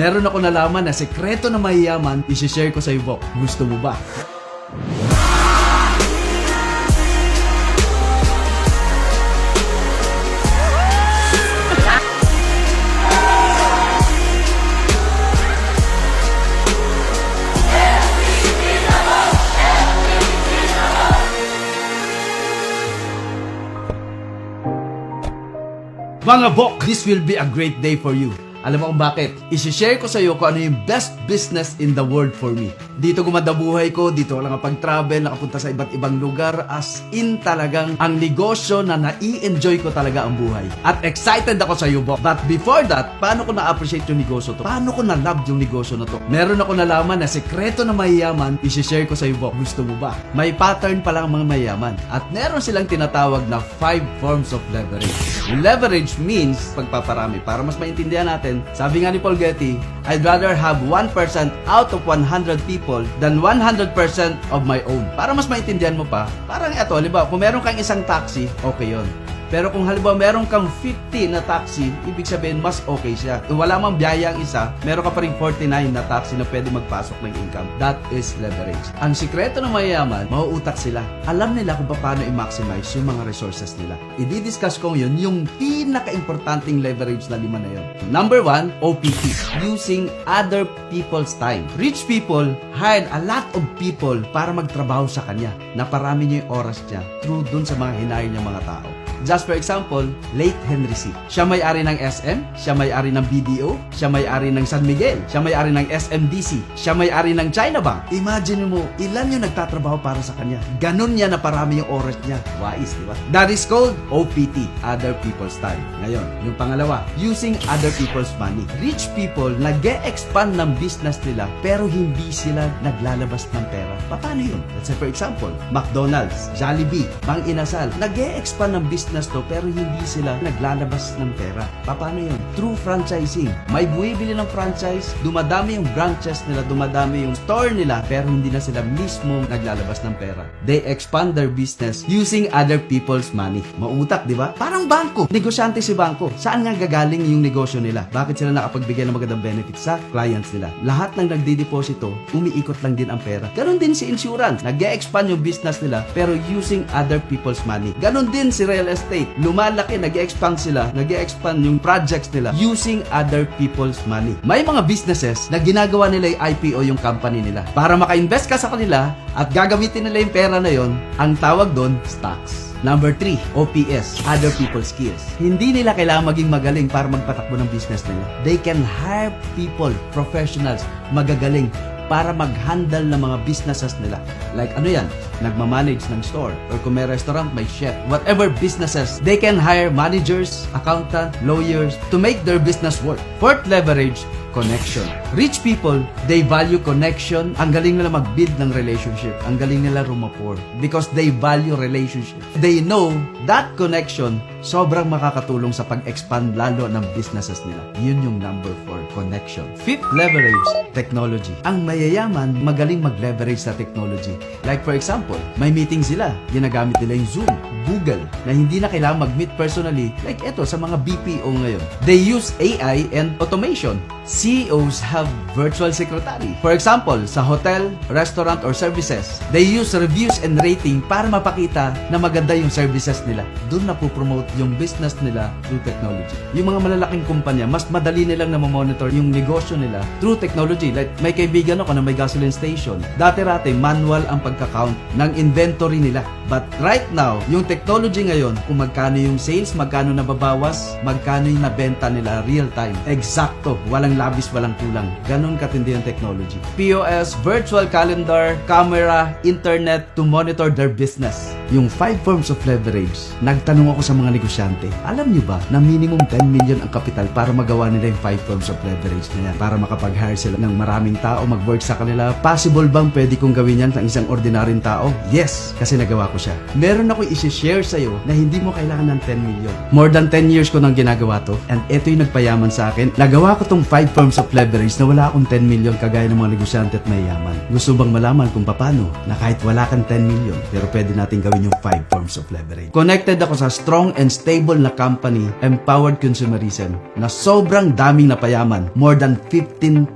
Meron ako nalaman na sekreto na mayayaman, isi-share ko sa iyo. Gusto mo ba? Mga Bok, this will be a great day for you. Alam mo kung bakit? Isishare ko sa iyo kung ano yung best business in the world for me. Dito gumanda buhay ko, dito ako nakapag-travel, nakapunta sa iba't ibang lugar, as in talagang ang negosyo na nai-enjoy ko talaga ang buhay. At excited ako sa iyo, Bok. But before that, paano ko na-appreciate yung negosyo to? Paano ko na-love yung negosyo na to? Meron ako nalaman na sekreto na mayayaman, isishare ko sa iyo, Bok. Gusto mo ba? May pattern pala ang mga mayayaman. At meron silang tinatawag na five forms of leverage. Leverage means pagpaparami. Para mas maintindihan natin, sabi nga ni Paul Getty, I'd rather have 1% out of 100 people than 100% of my own. Para mas maintindihan mo pa, parang eto, halimbawa, kung meron kang isang taxi, okay yon. Pero kung halimbawa meron kang 50 na taxi, ibig sabihin mas okay siya. Kung wala mang biyaya ang isa, meron ka pa rin 49 na taxi na pwede magpasok ng income. That is leverage. Ang sikreto ng mayayaman, mauutak sila. Alam nila kung paano i-maximize yung mga resources nila. I-discuss ko yun, yung pinaka-importanting leverage na lima na yun. Number one, OPT. Using other people's time. Rich people hired a lot of people para magtrabaho sa kanya. Na parami niya yung oras niya through dun sa mga hinayang niya mga tao. Just for example, late Henry C. Siya may-ari ng SM, siya may-ari ng BDO, siya may-ari ng San Miguel, siya may-ari ng SMDC, siya may-ari ng China Bank. Imagine mo, ilan yung nagtatrabaho para sa kanya. Ganon niya na parami yung oras niya. Wais, di ba? That is called OPT, Other People's Time. Ngayon, yung pangalawa, using other people's money. Rich people, nag expand ng business nila, pero hindi sila naglalabas ng pera. Paano yun? Let's say for example, McDonald's, Jollibee, Mang Inasal, nag expand ng business to, pero hindi sila naglalabas ng pera. Paano yun? Through franchising. May buwibili ng franchise, dumadami yung branches nila, dumadami yung store nila, pero hindi na sila mismo naglalabas ng pera. They expand their business using other people's money. Mautak, di ba? Parang bangko. Negosyante si bangko. Saan nga gagaling yung negosyo nila? Bakit sila nakapagbigay ng magandang benefits sa clients nila? Lahat ng nagdideposito, umiikot lang din ang pera. Ganon din si insurance. nag expand yung business nila, pero using other people's money. Ganon din si real estate. Lumalaki, nag expand sila, nag expand yung projects nila using other people's money. May mga businesses na ginagawa nila yung IPO yung company nila. Para maka-invest ka sa kanila at gagamitin nila yung pera na yon, ang tawag doon, stocks. Number 3, OPS, Other People's Skills. Hindi nila kailangan maging magaling para magpatakbo ng business nila. They can hire people, professionals, magagaling para mag-handle ng mga businesses nila. Like ano yan? Nagmamanage ng store. Or kung may restaurant, may chef. Whatever businesses, they can hire managers, accountant, lawyers to make their business work. Fourth leverage, connection. Rich people, they value connection. Ang galing nila mag-build ng relationship. Ang galing nila rumapor. Because they value relationship. They know that connection sobrang makakatulong sa pag-expand lalo ng businesses nila. Yun yung number 4, connection. Fifth leverage, technology. Ang mayayaman, magaling mag-leverage sa technology. Like for example, may meeting sila. Ginagamit nila yung Zoom, Google, na hindi na kailangan mag-meet personally. Like eto, sa mga BPO ngayon. They use AI and automation. CEOs have virtual secretary. For example, sa hotel, restaurant, or services, they use reviews and rating para mapakita na maganda yung services nila. Doon na po-promote yung business nila through technology. Yung mga malalaking kumpanya, mas madali nilang na-monitor yung negosyo nila through technology. Like, may kaibigan ako na may gasoline station. Dati-rate, manual ang pagka-count ng inventory nila. But right now, yung technology ngayon, kung magkano yung sales, magkano nababawas, magkano yung nabenta nila real time. Eksakto, walang labis, walang kulang. Ganon katindi ang technology. POS, virtual calendar, camera, internet to monitor their business. Yung five forms of leverage, nagtanong ako sa mga negosyante, alam nyo ba na minimum 10 million ang kapital para magawa nila yung five forms of leverage na yan? Para makapag-hire sila ng maraming tao, mag-work sa kanila. Possible bang pwede kong gawin yan ng isang ordinaryong tao? Yes, kasi nagawa ko siya. Meron ako isi-share sa'yo na hindi mo kailangan ng 10 million. More than 10 years ko nang ginagawa to and ito yung nagpayaman sa akin. Nagawa ko tong 5 forms of leverage na wala akong 10 million kagaya ng mga negosyante at mayayaman. Gusto bang malaman kung paano na kahit wala kang 10 million pero pwede natin gawin kitain yung five forms of leverage. Connected ako sa strong and stable na company, empowered consumerism, na sobrang daming napayaman. More than 15,000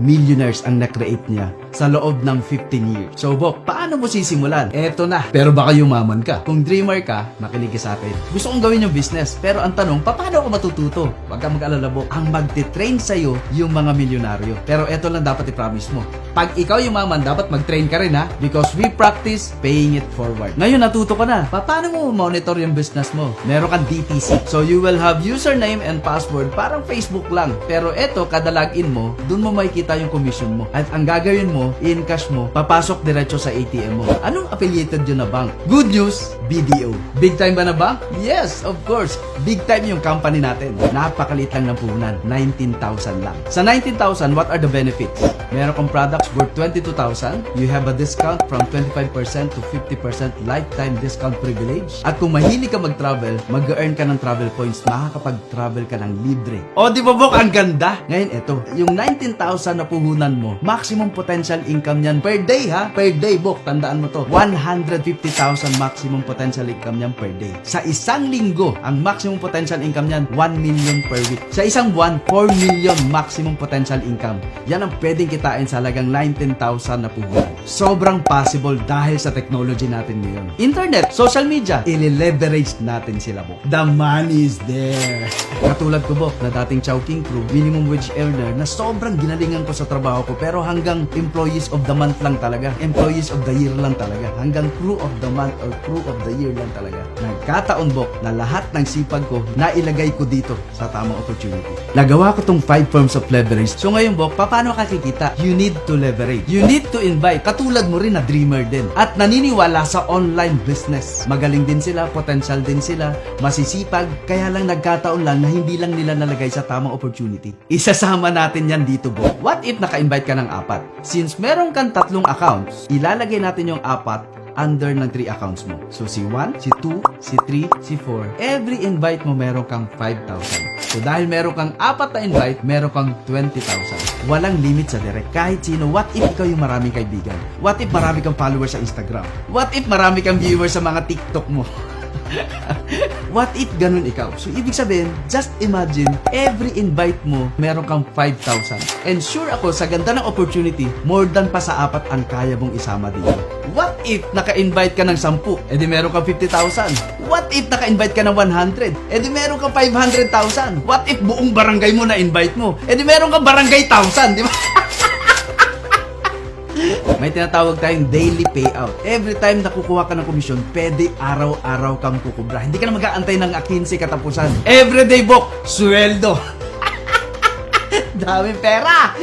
millionaires ang na-create niya sa loob ng 15 years. So, Bok, paano mo sisimulan? Eto na. Pero baka yumaman ka. Kung dreamer ka, makinig ka sa akin. Gusto kong gawin yung business. Pero ang tanong, paano ako matututo? Huwag kang mag-alala, Bok. Ang magte-train sa'yo, yung mga milyonaryo. Pero eto lang dapat i-promise mo. Pag ikaw yumaman, dapat mag-train ka rin ha. Because we practice paying it forward. Ngayon, natuto ka na. Pa- Paano mo monitor yung business mo? Meron kang DTC. So, you will have username and password. Parang Facebook lang. Pero eto, kada login mo, dun mo makikita yung commission mo. At ang gagawin mo, in cash mo, papasok diretso sa ATM mo. Anong affiliated yun na bank? Good news, BDO. Big time ba na bank? Yes, of course. Big time yung company natin. Napakaliit lang ng puhunan. 19,000 lang. Sa 19,000, what are the benefits? Meron kang products worth 22,000. You have a discount from 25% to 50% lifetime discount privilege. At kung mahilig ka mag-travel, mag-earn ka ng travel points. Makakapag-travel ka ng libre. O, di ba, Bok? Ang ganda! Ngayon, eto. Yung 19,000 na puhunan mo, maximum potential income yan per day, ha? Per day, Bok. Tandaan mo to. 150,000 maximum potential income yan per day. Sa isang linggo, ang maximum potential income yan, 1 million per week. Sa isang buwan, 4 million maximum potential income. Yan ang pwedeng kitain sa halagang 19,000 na puhunan. Sobrang possible dahil sa technology natin ngayon. Internet, social media, ili-leverage natin sila, Bok. The money is there. Katulad ko, Bok, na dating Chowking crew, minimum wage earner, na sobrang ginalingan ko sa trabaho ko, pero hanggang employees of the month lang talaga. Employees of the year lang talaga. Hanggang crew of the month or crew of the year lang talaga. Nagkataon, Bok, na lahat ng sipag ko, nailagay ko dito sa tamang opportunity. Nagawa ko tong 5 forms of leverage. So ngayon, Bok, paano ka kikita? You need to leverage. You need to invite. Katulad mo rin na dreamer din. At naniniwala sa online business. Magaling din sila, potential din sila, masisipag, kaya lang nagkataon lang na hindi lang nila nalagay sa tamang opportunity. Isasama natin yan dito, Bok. What if naka-invite ka ng apat? Since meron kang tatlong accounts, ilalagay natin yung apat under ng 3 accounts mo. So, si 1, si 2, si 3, si 4. Every invite mo, meron kang 5,000. So, dahil meron kang apat na invite, meron kang 20,000. Walang limit sa direct. Kahit sino, what if ikaw yung maraming kaibigan? What if marami kang followers sa Instagram? What if marami kang viewers sa mga TikTok mo? What if ganun ikaw? So, ibig sabihin, just imagine, every invite mo, meron kang 5,000. And sure ako, sa ganda ng opportunity, more than pa sa apat ang kaya mong isama dito. What if naka-invite ka ng 10? Eh di meron kang 50,000. What if naka-invite ka ng 100? Eh di meron kang 500,000. What if buong barangay mo na-invite mo? Eh di meron kang barangay 1,000, di ba? May tinatawag tayong daily payout. Every time nakukuha ka ng komisyon, pwede araw-araw kang kukubra. Hindi ka na mag-aantay ng 15 katapusan. Everyday, Bok, sweldo. Daming pera!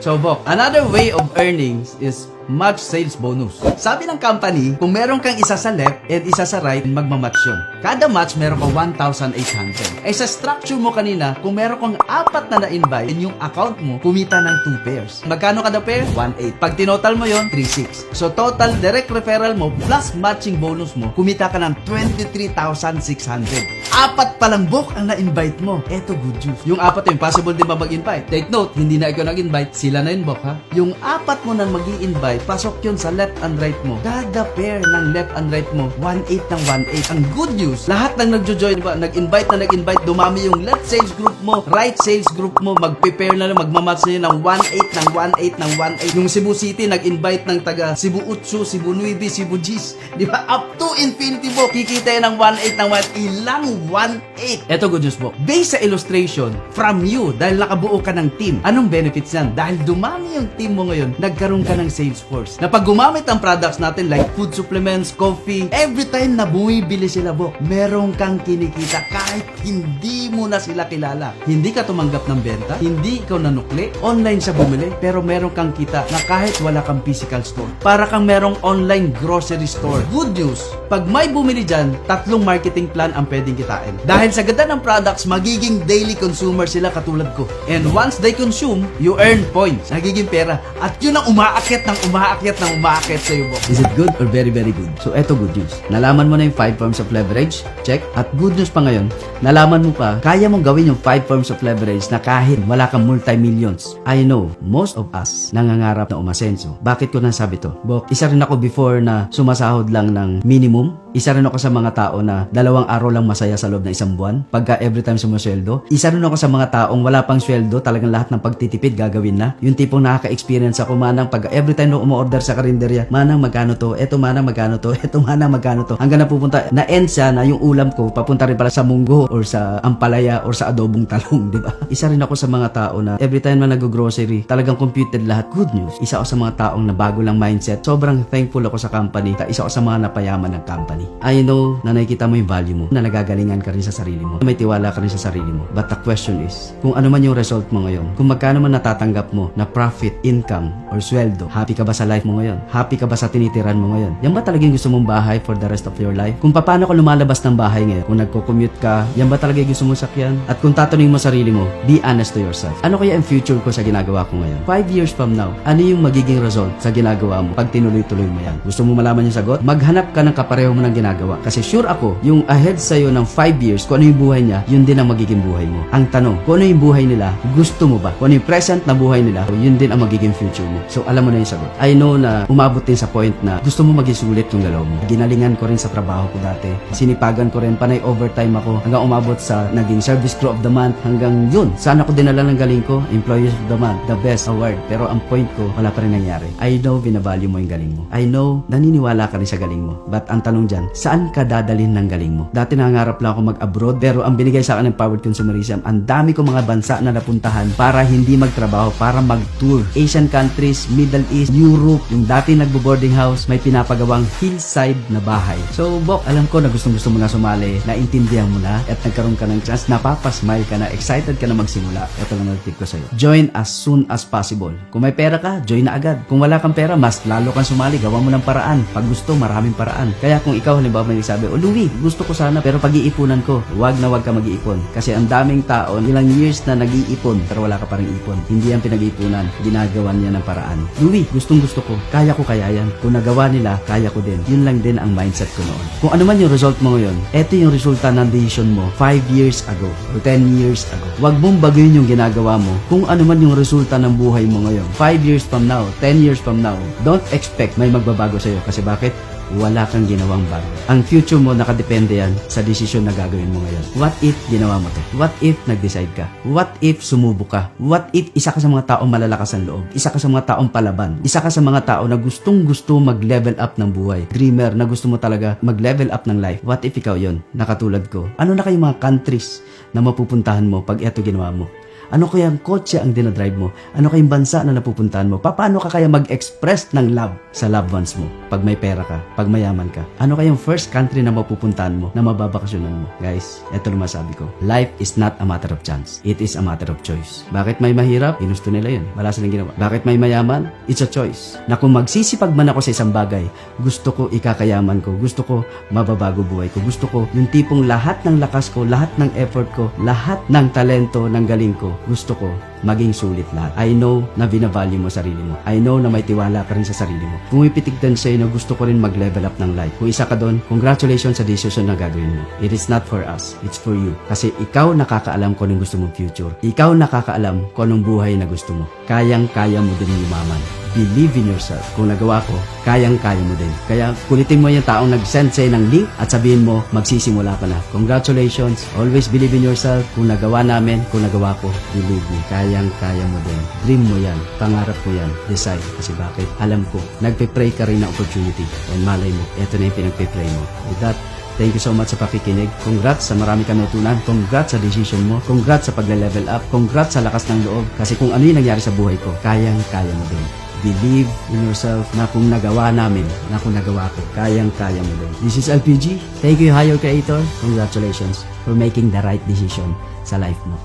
so, Bok, another way of earnings is match sales bonus. Sabi ng company, kung meron kang isa sa left and isa sa right, magmamatch yun. Kada match, meron kang 1,800. Eh sa structure mo kanina, kung meron kang apat na na-invite, yung account mo, kumita ng 2 pairs. Magkano kada pair? 1,800. Pag tinotal mo yon 3,600. So total direct referral mo plus matching bonus mo, kumita ka ng 23,600. Apat palang book ang na-invite mo. Eto good news. Yung apat yung possible din ba mag-invite? Take note, hindi na ikaw nag-invite, sila na yun book ha. Yung apat mo na mag invite pasok yun sa left and right mo. Kada pair ng left and right mo, 1-8 ng 1-8. Ang good news, lahat ng nagjo-join, ba, nag-invite na nag-invite, dumami yung left sales group mo, right sales group mo, mag-prepare na lang, magmamatch na yun ng 1-8 ng 1-8 ng 1-8. Yung Cebu City, nag-invite ng taga Cebu Utsu, Cebu Nuevi, Cebu Gis. Di ba? Up to infinity mo, kikita yun ng 1-8 ng 1 Ilang 1-8? Eto good news po. Based sa illustration, from you, dahil nakabuo ka ng team, anong benefits yan? Dahil dumami yung team mo ngayon, nagkaroon ka ng sales force. Na pag gumamit ang products natin like food supplements, coffee, every time na bumibili sila, Bok, meron kang kinikita kahit hindi mo na sila kilala. Hindi ka tumanggap ng benta, hindi ikaw nanukli, online siya bumili, pero meron kang kita na kahit wala kang physical store. Para kang merong online grocery store. Good news, pag may bumili dyan, tatlong marketing plan ang pwedeng kita kikitain. Dahil sa ganda ng products, magiging daily consumer sila katulad ko. And once they consume, you earn points. Nagiging pera. At yun ang umaakyat ng umaakyat ng umaakyat sa iyo, Is it good or very, very good? So, eto good news. Nalaman mo na yung 5 forms of leverage. Check. At good news pa ngayon, nalaman mo pa, kaya mong gawin yung 5 forms of leverage na kahit wala kang multi-millions. I know, most of us nangangarap na umasenso. Bakit ko nasabi to? Bok, isa rin ako before na sumasahod lang ng minimum. Isa rin ako sa mga tao na dalawang araw lang masaya sa loob ng isang buwan. Pagka every time sumusweldo. Isa rin ako sa mga taong wala pang sweldo, talagang lahat ng pagtitipid gagawin na. Yung tipong nakaka-experience ako manang pag every time na umu-order sa karinderya, manang magkano to, eto manang magkano to, eto manang magkano to. Hanggang napupunta, na-end siya na yung ulam ko, papunta rin pala sa munggo or sa ampalaya or sa adobong talong, di ba? Isa rin ako sa mga tao na every time na nag-grocery, talagang computed lahat. Good news. Isa ako sa mga taong na bago lang mindset. Sobrang thankful ako sa company. Ta- Isa ako sa mga napayaman ng company. I know na nakikita mo yung value mo, na nagagalingan ka rin sa sarili mo, may tiwala ka rin sa sarili mo. But the question is, kung ano man yung result mo ngayon, kung magkano man natatanggap mo na profit, income, or sweldo, happy ka ba sa life mo ngayon? Happy ka ba sa tinitiran mo ngayon? Yan ba talagang gusto mong bahay for the rest of your life? Kung paano ka lumalabas ng bahay ngayon, kung nagko-commute ka, yan ba talaga gusto mong sakyan? At kung tatanungin mo sarili mo, be honest to yourself. Ano kaya ang future ko sa ginagawa ko ngayon? Five years from now, ano yung magiging result sa ginagawa mo pag tinuloy-tuloy mo yan? Gusto mo malaman yung sagot? Maghanap ka ng kapareho mo ng ginagawa. Kasi sure ako, yung ahead sa'yo ng 5 years, kung ano yung buhay niya, yun din ang magiging buhay mo. Ang tanong, kung ano yung buhay nila, gusto mo ba? Kung ano yung present na buhay nila, yun din ang magiging future mo. So alam mo na yung sagot. I know na umabot din sa point na gusto mo maging sulit yung galaw mo. Ginalingan ko rin sa trabaho ko dati. Sinipagan ko rin, panay overtime ako hanggang umabot sa naging service crew of the month hanggang yun. Saan ako dinala ng galing ko? Employees of the month, the best award. Pero ang point ko, wala pa rin nangyari. I know binavalue mo yung galing mo. I know naniniwala ka rin sa galing mo. But ang tanong dyan, saan ka dadalhin ng galing mo? Dati nangangarap lang ako mag-abroad pero ang binigay sa akin ng powered consumerism, ang dami ko mga bansa na napuntahan para hindi magtrabaho, para mag-tour. Asian countries, Middle East, Europe, yung dati nagbo-boarding house, may pinapagawang hillside na bahay. So, Bok, alam ko na gustong gusto mo na sumali, naintindihan mo na, at nagkaroon ka ng chance, napapasmile ka na, excited ka na magsimula. Ito lang ang tip ko sa'yo. Join as soon as possible. Kung may pera ka, join na agad. Kung wala kang pera, mas lalo kang sumali, gawa mo ng paraan. Pag gusto, maraming paraan. Kaya kung ikaw halimbawa may nagsabi, oh Louie, gusto ko sana pero pag-iipunan ko, wag na wag ka mag-iipon. Kasi ang daming tao, ilang years na nag-iipon pero wala ka pa rin ipon. Hindi yan pinag-iipunan, ginagawa niya ng paraan. Louie, gustong gusto ko, kaya ko kaya yan. Kung nagawa nila, kaya ko din. Yun lang din ang mindset ko noon. Kung ano man yung result mo ngayon, eto yung resulta ng decision mo 5 years ago or 10 years ago. Wag mong baguhin yung ginagawa mo kung ano man yung resulta ng buhay mo ngayon. 5 years from now, 10 years from now, don't expect may magbabago sa'yo. Kasi bakit? Wala kang ginawang bago. Ang future mo nakadepende yan sa desisyon na gagawin mo ngayon. What if ginawa mo to? What if nag-decide ka? What if sumubo ka? What if isa ka sa mga taong malalakas ang loob? Isa ka sa mga taong palaban? Isa ka sa mga tao na gustong gusto mag-level up ng buhay? Dreamer na gusto mo talaga mag-level up ng life? What if ikaw yon? Nakatulad ko. Ano na kayo mga countries na mapupuntahan mo pag eto ginawa mo? Ano kaya ang kotse ang dinadrive mo? Ano kayang bansa na napupuntahan mo? Paano ka kaya mag-express ng love sa loved ones mo? Pag may pera ka, pag mayaman ka. Ano kayang first country na mapupuntahan mo na mababakasyonan mo? Guys, eto naman sabi ko. Life is not a matter of chance. It is a matter of choice. Bakit may mahirap? Ginusto nila yun. Wala silang ginawa. Bakit may mayaman? It's a choice. Na kung magsisipag man ako sa isang bagay, gusto ko ikakayaman ko. Gusto ko mababago buhay ko. Gusto ko yung tipong lahat ng lakas ko, lahat ng effort ko, lahat ng talento, ng galing ko, gusto ko maging sulit lahat. I know na binavalue mo sarili mo. I know na may tiwala ka rin sa sarili mo. Kung ipitigdan sa'yo na gusto ko rin mag-level up ng life. Kung isa ka doon, congratulations sa decision na gagawin mo. It is not for us. It's for you. Kasi ikaw nakakaalam kung anong gusto mong future. Ikaw nakakaalam kung anong buhay na gusto mo. Kayang-kaya mo din yumaman believe in yourself. Kung nagawa ko, kayang-kaya mo din. Kaya kulitin mo yung taong nag-send sa'yo ng link at sabihin mo, magsisimula ka na. Congratulations. Always believe in yourself. Kung nagawa namin, kung nagawa ko, believe me, kayang-kaya mo din. Dream mo yan. Pangarap ko yan. Decide. Kasi bakit? Alam ko, nagpe-pray ka rin ng opportunity. And malay mo, eto na yung pinagpe-pray mo. With that, Thank you so much sa pakikinig. Congrats sa marami kang natutunan. Congrats sa decision mo. Congrats sa pagle-level up. Congrats sa lakas ng loob. Kasi kung ano yung nangyari sa buhay ko, kayang-kaya mo din believe in yourself na kung nagawa namin, na kung nagawa ko, kayang-kaya mo din. This is LPG. Thank you, Higher Creator. Congratulations for making the right decision sa life mo.